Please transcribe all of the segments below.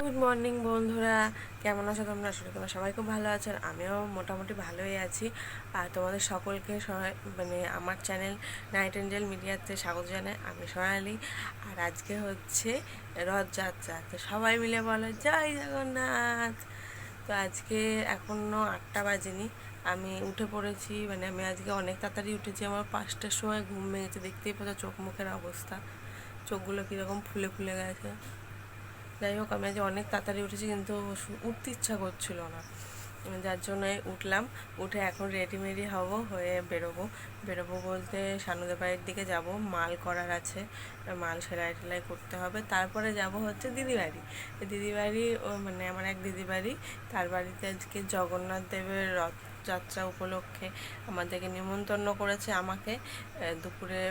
Good morning বন্ধুরা। কেমন আছো তোমরা? আসলে তোমরা সবাই খুব ভালো আছো। আর আমিও মোটামুটি ভালোই আছি। আর তোমাদের সকলকে মানে আমার চ্যানেল নাইট এঞ্জেল মিডিয়াতে স্বাগত জানাই। আমি সোনালি। আর আজকে হচ্ছে রথযাত্রা। তো সবাই মিলে বলো, জয় জগন্নাথ! তো আজকে এখনও আটটা বাজেনি। আমি উঠে পড়েছি মানে আমি আজকে অনেক তাড়াতাড়ি উঠেছি। আমার পাঁচটার সময় ঘুম ভেঙেছে। দেখতেই পাচ্ছ চোখ মুখের অবস্থা। চোখগুলো কীরকম ফুলে ফুলে গেছে। যাই হোক, আমি আজ অনেক তাড়াতাড়ি উঠেছি, কিন্তু উঠতে ইচ্ছা করছিল না। যার জন্য উঠলাম, উঠে এখন রেডি মেডি হব, হয়ে বেরোবো। বেরোবো বলতে সানুদের বাড়ির দিকে যাব, মাল করার আছে, মাল সেলাই টেলাই করতে হবে। তারপরে যাব হচ্ছে দিদি বাড়ি দিদি বাড়ি ও মানে আমার এক দিদি বাড়ি তার বাড়িতে আজকে জগন্নাথ দেবের রথযাত্রা উপলক্ষে আমাদেরকে নিমন্ত্রণ করেছে আমাকে। দুপুরে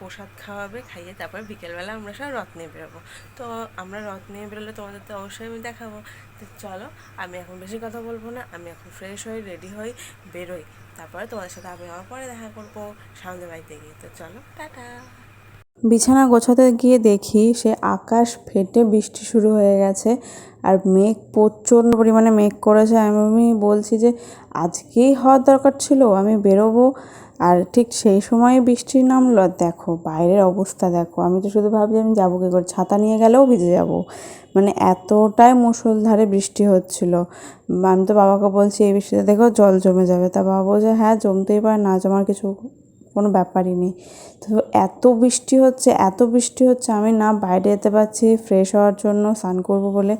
প্রসাদ খাওয়াবে, খাইয়ে তারপর বিকেলবেলা আমরা সব রথ নিয়ে বেরোবো। তো আমরা রথ নিয়ে বেরোলে তোমাদের তো অবশ্যই আমি দেখাবো। তো চলো, আমি এখন বেশি কথা বলব না, আমি এখন ফ্রেশ হই রেডি হই, বেরোই। তারপরে তোমাদের সাথে আমি আবার পরে দেখা করব সামনে বাড়িতে গিয়ে। তো চলো, টাটা। বিছানা গোছাতে গিয়ে দেখি সে আকাশ ফেটে বৃষ্টি শুরু হয়ে গেছে আর মেঘ প্রচণ্ড পরিমাণে মেঘ করেছে। আমি বলছি যে, আজকেই হওয়ার দরকার ছিল, আমি বেরোবো। আর ঠিক সেই সময় বৃষ্টি নামলো। দেখো, বাইরের অবস্থা দেখো। আমি তো শুধু ভাবছি, আমি যাব কী করে? ছাতা নিয়ে গেলেও ভিজে যাব। মানে এতটাই মুষলধারে বৃষ্টি হচ্ছিল। আমি তো বাবাকে বলছি, এই বৃষ্টিতে দেখো জল জমে যাবে। তা বাবা বলছে হ্যাঁ জমতেই পারে, না জমার কিছু কোনো ব্যাপারই নেই। তো এত বৃষ্টি হচ্ছে, এত বৃষ্টি হচ্ছে, আমি না বাইরে যেতে পারছি ফ্রেশ হওয়ার জন্য স্নান করব বলে।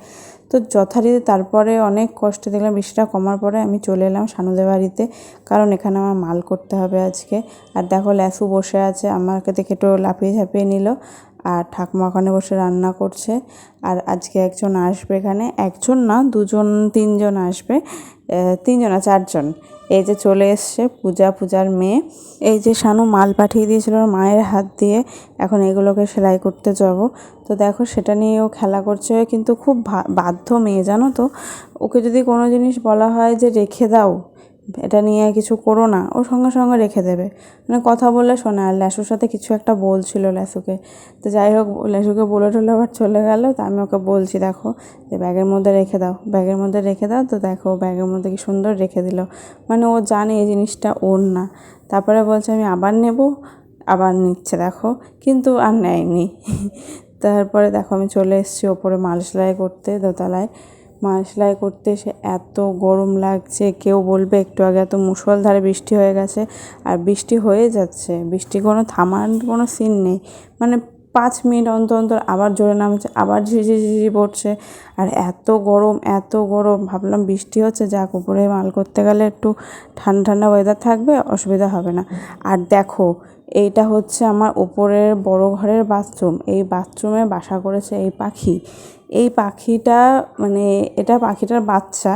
তো যথারীতি তারপরে অনেক কষ্ট দেখলাম বৃষ্টিটা কমার পরে আমি চলে এলাম সানুদের বাড়িতে, কারণ এখানে আমার মাল করতে হবে আজকে। আর দেখো ল্যাসু বসে আছে, আমাকে দেখে একটু লাফিয়ে ঝাঁপিয়ে নিল। আর ঠাকুমা ওখানে বসে রান্না করছে। আর আজকে একজন আসবে এখানে। একজন না, দুজন, তিনজন আসবে। তিনজন না, চারজন। এই যে চলে এসছে পূজা, পূজার মেয়ে। এই যে শানু মাল পাঠিয়ে দিয়েছিল মায়ের হাত দিয়ে। এখন এগুলোকে সেলাই করতে যাব। তো দেখো, সেটা নিয়েও খেলা করছে। কিন্তু খুব বাধ্য মেয়ে, জানো তো? ওকে যদি কোনো জিনিস বলা হয় যে রেখে দাও এটা নিয়ে কিছু করো না। ও সঙ্গে সঙ্গে রেখে দেবে। মানে কথা বলে শোনে। আর ল্যাসুর সাথে কিছু একটা বলছিল ল্যাসুকে। তো যাই হোক, ল্যাসুকে বলে টলে আবার চলে গেল। তা আমি ওকে বলছি, দেখো, যে ব্যাগের মধ্যে রেখে দাও। ব্যাগের মধ্যে রেখে দাও তো দেখো ব্যাগের মধ্যে কি সুন্দর রেখে দিল। মানে ও জানে এই জিনিসটা ওর না। তারপরে বলছে, আমি আবার নেব, আবার নিচ্ছে, দেখো। কিন্তু আর নেয়নি। তারপরে দেখো আমি চলে এসেছি ওপরে মাল সেলাই করতে দোতলায়। মাল সেলাই করতে, সে এত গরম লাগছে, কেউ বলবে একটু আগে এত মুষলধারে বৃষ্টি হয়ে গেছে, আর বৃষ্টি হয়ে যাচ্ছে। বৃষ্টি কোনো থামার কোনো সিন নেই। মানে পাঁচ মিনিট অন্তর অন্তর আবার জোরে নামছে, আবার ঝিঝি ঝিঝি পড়ছে, আর এত গরম এত গরম। ভাবলাম বৃষ্টি হচ্ছে, যাক, উপরে মাল করতে গেলে একটু ঠান্ডা ঠান্ডা ওয়েদার থাকবে, অসুবিধা হবে না। আর দেখো, এইটা হচ্ছে আমার ওপরের বড় ঘরের বাথরুম এই বাথরুমে বাসা করেছে এই পাখি। এই পাখিটা মানে এটা পাখিটার বাচ্চা।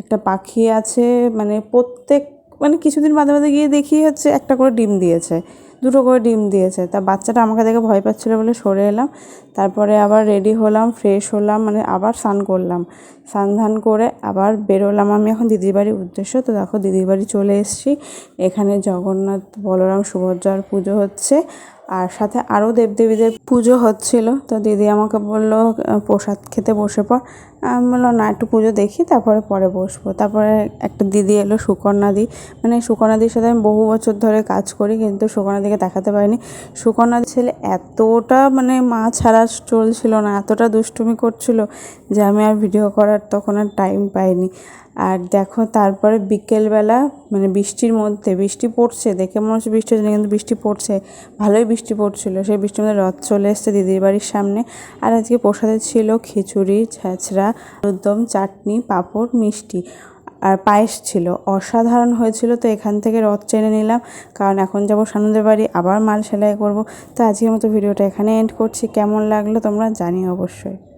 একটা পাখি আছে মানে প্রত্যেক মানে কিছুদিন বাদে বাদে গিয়ে দেখি হচ্ছে একটা করে ডিম দিয়েছে, দুটো করে ডিম দিয়েছে। তা বাচ্চাটা আমাকে দেখে ভয় পাচ্ছিলো বলে সরে এলাম। তারপরে আবার রেডি হলাম ফ্রেশ হলাম মানে আবার স্নান করলাম। স্নান ধান করে আবার বেরোলাম আমি এখন দিদির বাড়ির উদ্দেশ্য। তো দেখো দিদির বাড়ি চলে এসেছি। এখানে জগন্নাথ, বলরাম, সুভদ্রার পুজো হচ্ছে। আর সাথে আরও দেবদেবীদের পুজো হচ্ছিল। তো দিদি আমাকে বলল প্রসাদ খেতে বসে পর আমি বললাম, না, একটু পুজো দেখি, তারপরে পরে বসবো। তারপরে একটা দিদি এলো সুকন্যাদি মানে সুকন্যাদির সাথে আমি বহু বছর ধরে কাজ করি, কিন্তু সুকন্যাদিকে দেখাতে পারিনি। সুকন্যাদি ছেলে এতটা মানে মা ছাড়া চলছিল না, এতটা দুষ্টুমি করছিল যে আমি আর ভিডিও করার তখন আর টাইম পাইনি। আর দেখো তারপরে বিকেলবেলা মানে বৃষ্টির মধ্যে, বৃষ্টি পড়ছে, দেখে মনে হচ্ছে বৃষ্টি হচ্ছে কিন্তু বৃষ্টি পড়ছে, ভালোই বৃষ্টি পড়ছিল। সেই বৃষ্টির মধ্যে রথ চলে এসছে দিদির বাড়ির সামনে। আর আজকে প্রসাদে ছিল খিচুড়ি ছ্যাঁচড়া আলুরদম, চাটনি, পাঁপড়, মিষ্টি। আর পায়েস ছিল। অসাধারণ হয়েছিল, তো এখান থেকে রথ চেনে নিলাম। কারণ এখন যাব সানুদের বাড়ি, আবার মাল সেলাই করব। তো আজকের মতো ভিডিওটা এখানে এন্ড করছি। কেমন লাগল তোমরা জানিও অবশ্যই।